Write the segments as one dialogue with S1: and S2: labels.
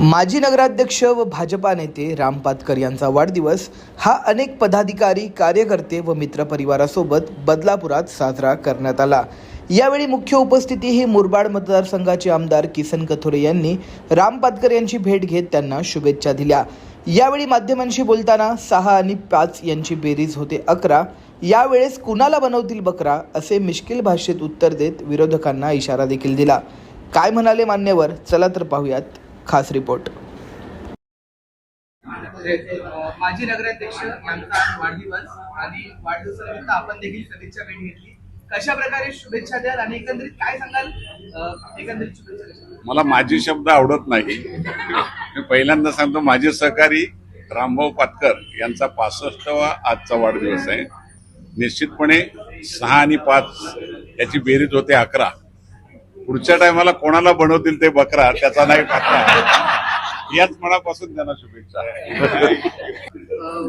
S1: माजी नगराध्यक्ष व भाजपा नेते राम पातकर यांचा वाढदिवस हा अनेक पदाधिकारी कार्यकर्ते व मित्रपरिवारासोबत बदलापुरात साजरा करण्यात आला. यावेळी मुख्य उपस्थिती ही मुरबाड मतदारसंघाचे आमदार किसन कथोरे यांनी राम पातकर यांची भेट घेत त्यांना शुभेच्छा दिल्या. यावेळी माध्यमांशी बोलताना सहा आणि पाच यांची बेरीज होते अकरा. यावेळेस कुणाला बनवतील बकरा असे मिश्किल भाषेत उत्तर देत विरोधकांना इशारा देखील दिला. काय म्हणाले मान्यवर? चला तर पाहूयात. खास रिपोर्ट.
S2: माजी नगराध्यक्ष यांचा आज वाढदिवस आणि वाढदिवसानिमित्त आपण देखील सदिच्छा भेट घेतली. कशा प्रकारे शुभेच्छा द्याल आणि एकंदरीत काय सांगाल? एकंदरीत शुभेच्छा?
S3: मला माझी शब्द आवडत नाही. मी पहिल्यांदा सांगतो माझे सहकारी रामभाऊ पातकर यांचा पासष्टवा आजचा वाढदिवस आहे. निश्चितपणे सहा आणि पाच याची बेरीज होते अकरा. पुढच्या टायमाला कोणाला बनवतील ते बकरा त्याचा नाही पात्रा याच मनापासून त्यांना शुभेच्छा.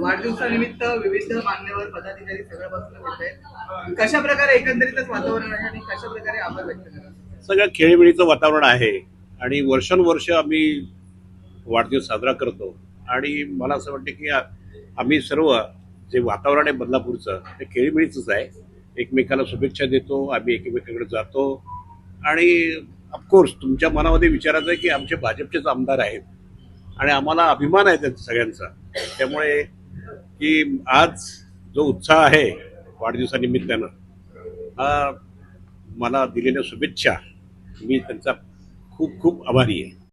S2: वाढदिवसानिमित्त विविध मान्यवर पदाधिकारी सगळं बसलं होत आहेत. कशा प्रकारे एकंदरीतच वातावरण आहे आणि कशा प्रकारे आभार व्यक्त करा
S4: सगळं खेळीमेळीचं वातावरण आहे आणि वर्षानुवर्ष आम्ही वाढदिवस साजरा करतो. आणि मला असं वाटतं की आम्ही सर्व जे वातावरण आहे बदलापूरचं ते खेळीमेळीचंच आहे. एकमेकाला शुभेच्छा देतो आम्ही एकमेकाकडे जातो. आणि ऑफकोर्स तुमच्या मनामध्ये विचारायचं आहे की आमचे भाजपचेच आमदार आहेत. आणि आम्हाला अभिमान आहे त्यांचा सगळ्यांचा. त्यामुळे की आज जो उत्साह आहे वाढदिवसानिमित्तानं हा मला दिलेल्या शुभेच्छा. मी त्यांचा खूप खूप आभारी आहे.